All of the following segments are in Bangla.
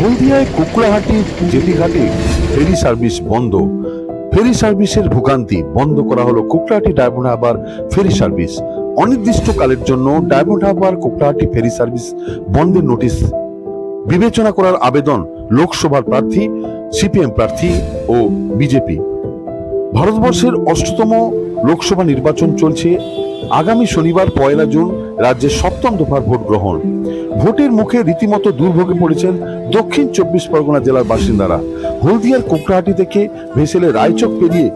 হলদিয়ায় কুকড়াহাটি জেটিঘাটে ফেরি সার্ভিস বন্ধ। ফেরি সার্ভিসের ভোগান্তি বন্ধ করা হলো Kukrahati Diamond Harbour ferry service. অনির্দিষ্টকালের জন্য Diamond Harbour Kukrahati ferry service বন্ধের নোটিশ। বিবেচনা করার আবেদন লোকসভার প্রার্থী, সিপিএম প্রার্থী ও বিজেপি। ভারতবর্ষের অষ্টতম লোকসভা নির্বাচন চলছে। আগামী শনিবার পয়লা জুন রাজ্যের সপ্তম দফার ভোট গ্রহণ। ভোটের মুখে রীতিমতো দুর্ভোগে পড়েছেন দক্ষিণ চব্বিশ পরগনা জেলার বাসিন্দারা। হলদিয়ার কোকড়াহাটি থেকে ভেসেলে রায়চক পেরিয়ে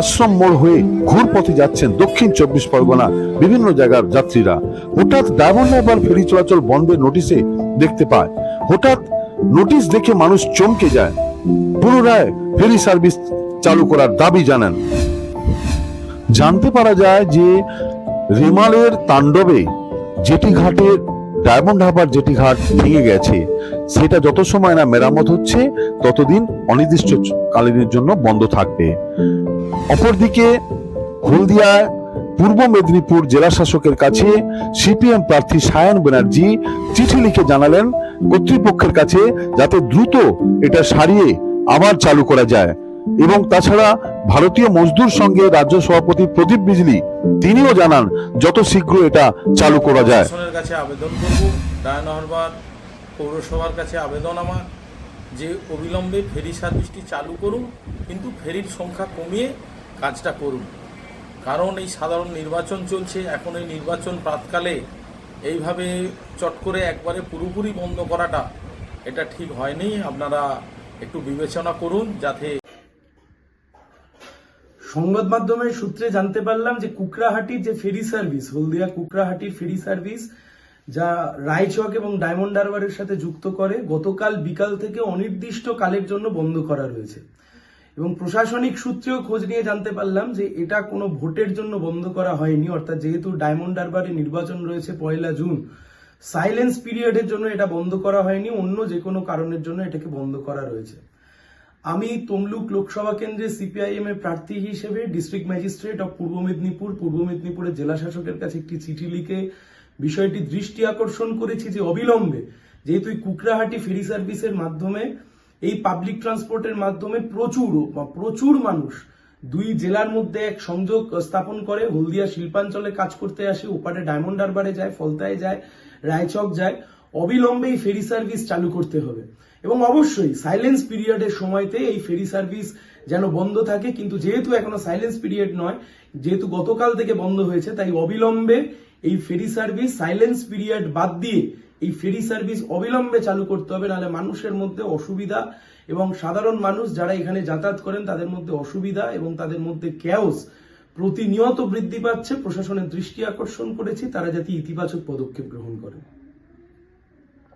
আশ্রম মোড় হয়ে ঘুরপথে যাচ্ছেন দক্ষিণ চব্বিশ পরগনা বিভিন্ন জায়গার যাত্রীরা। হঠাৎ ডায়মন্ড হারবার ফেরি চলাচল বন্ধের নোটিশে দেখতে পায়। হঠাৎ নোটিশ দেখে মানুষ চমকে যায়। পুনরায় ফেরি সার্ভিস চালু করার দাবি জানান। জানতে পারা যায় যে রেমালের তাণ্ডবে জেটি ঘাটের ডায়মন্ড হাবার জেটি ঘাট ভেঙে গেছে। সেটা যত সময় না মেরামত হচ্ছে, ততদিন অনির্দিষ্ট কালীনের জন্য বন্ধ থাকবে। অপরদিকে হলদিয়ায় পূর্ব মেদিনীপুর জেলা শাসকের কাছে সিপিএম প্রার্থী সায়ন ব্যানার্জি চিঠি লিখে জানালেন, কর্তৃপক্ষের কাছে যাতে দ্রুত এটা সারিয়ে আবার চালু করা যায়। এবং তাছাড়া ভারতীয় মজদুর সঙ্গে রাজ্য সভাপতি প্রদীপ বিজলি, তিনিও জানান যত শীঘ্র এটা চালু করা যায়। কাছে আবেদন করব। পৌরসভার কাছে আবেদন আমার। যে অবিলম্বে ফেরি সার্ভিসটি চালু করুন, কিন্তু ফেরির সংখ্যা কমিয়ে কাজটা করুন। কারণ এই সাধারণ নির্বাচন চলছে, এখন এই নির্বাচন প্রাতকালে এইভাবে চট করে একবারে পুরোপুরি বন্ধ করাটা, এটা ঠিক হয়নি। আপনারা একটু বিবেচনা করুন যাতে সংবাদ মাধ্যমের সূত্রে জানতে পারলাম যে কুকরাহাটির যে ফেরি সার্ভিস, হলদিয়া কুকরাহাটির ফেরি সার্ভিস, যা রায়চক এবং ডায়মন্ড হারবারের সাথে যুক্ত করে, গতকাল বিকাল থেকে অনির্দিষ্ট কালের জন্য বন্ধ করা রয়েছে। এবং প্রশাসনিক সূত্রেও খোঁজ নিয়ে জানতে পারলাম যে এটা কোনো ভোটের জন্য বন্ধ করা হয়নি, অর্থাৎ যেহেতু ডায়মন্ড হারবারে নির্বাচন রয়েছে পয়লা জুন সাইলেন্স পিরিয়ডের জন্য এটা বন্ধ করা হয়নি, অন্য যে কোনো কারণের জন্য এটাকে বন্ধ করা রয়েছে। আমি তমলুক লোকসভা কেন্দ্রে সিপিআইএম এর প্রার্থী হিসেবে ডিস্ট্রিক্ট ম্যাজিস্ট্রেট অফ পূর্ব মেদিনীপুর পূর্ব মেদিনীপুরের জেলা শাসকের কাছে একটি চিঠি লিখে বিষয়টি দৃষ্টি আকর্ষণ করেছি যে অবিলম্বে যেহেতু কুকরাহাটি ফেরি সার্ভিসের মাধ্যমে, এই পাবলিক ট্রান্সপোর্টের মাধ্যমে প্রচুর প্রচুর মানুষ দুই জেলার মধ্যে এক সংযোগ স্থাপন করে। হলদিয়া শিল্পাঞ্চলে কাজ করতে আসে, ওপারে ডায়মন্ড হারবারে যায়, ফলতায় যায়, রায়চক যায়। অবিলম্বে এই ফেরি সার্ভিস চালু করতে হবে। এবং অবশ্যই সাইলেন্স পিরিয়ডের সময়তে এই ফেরি সার্ভিস যেন বন্ধ থাকে, কিন্তু যেহেতু এখনও সাইলেন্স পিরিয়ড নয়, যেহেতু গতকাল থেকে বন্ধ হয়েছে, তাই অবিলম্বে এই ফেরি সার্ভিস সাইলেন্স পিরিয়ড বাদ দিয়ে এই ফেরি সার্ভিস অবিলম্বে চালু করতে হবে, নাহলে মানুষের মধ্যে অসুবিধা এবং সাধারণ মানুষ যারা এখানে যাতায়াত করেন, তাদের মধ্যে অসুবিধা এবং তাদের মধ্যে ক্যাওস প্রতিনিয়ত বৃদ্ধি পাচ্ছে। প্রশাসনের দৃষ্টি আকর্ষণ করেছি, তারা যাতে ইতিবাচক পদক্ষেপ গ্রহণ করে